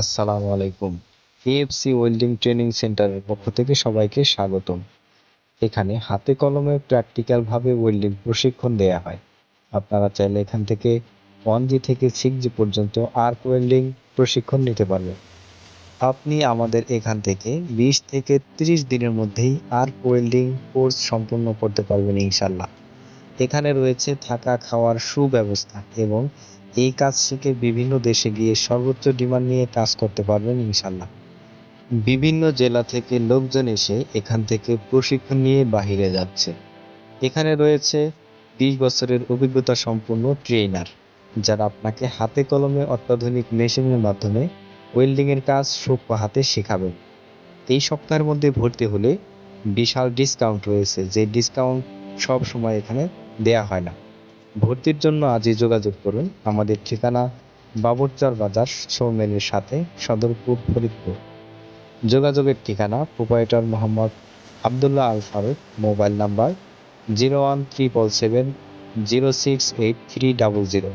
আসসালামু আলাইকুম। AFC welding training সেন্টারের পক্ষ থেকে সবাইকে স্বাগতম। এখানে হাতে কলমে প্র্যাকটিক্যালভাবে ওয়েল্ডিং প্রশিক্ষণ দেওয়া হয়। আপনারা চাইলে এখান থেকে ওয়ান জি থেকে সিক্স জি পর্যন্ত আর্ক ওয়েল্ডিং প্রশিক্ষণ নিতে পারবেন। আপনি আমাদের এখান থেকে বিশ থেকে তিরিশ দিনের মধ্যেই আর্ক ওয়েল্ডিং কোর্স সম্পূর্ণ করতে পারবেন ইনশাল্লাহ এখানে রয়েছে থাকা খাওয়ার সুব্যবস্থা এবং এই কাজ শিখে বিভিন্ন দেশে গিয়ে সর্বোচ্চ ডিমান্ড নিয়ে কাজ করতে পারবেন ইনশাল্লাহ বিভিন্ন জেলা থেকে লোকজন এসে এখান থেকে প্রশিক্ষণ নিয়ে বাহিরে যাচ্ছে। এখানে রয়েছে বিশ বছরের অভিজ্ঞতা সম্পন্ন ট্রেনার যারা আপনাকে হাতে কলমে অত্যাধুনিক মেশিনের মাধ্যমে ওয়েল্ডিংয়ের কাজ সূক্ষ্ম হাতে শেখাবেন। এই সপ্তাহের মধ্যে ভর্তি হলে বিশাল ডিসকাউন্ট রয়েছে, যে ডিসকাউন্ট সব সময় এখানে দেয়া হয় না। ভর্তির জন্য আজই যোগাযোগ করুন। আমাদের ঠিকানা বাবরচর বাজার সৌমেনের সাথে সদরপুর, ফরিদপুর। যোগাযোগের ঠিকানা proprietor Mohammad Abdullah Al Faruk, mobile number zero one triple seven zero six eight three double zero.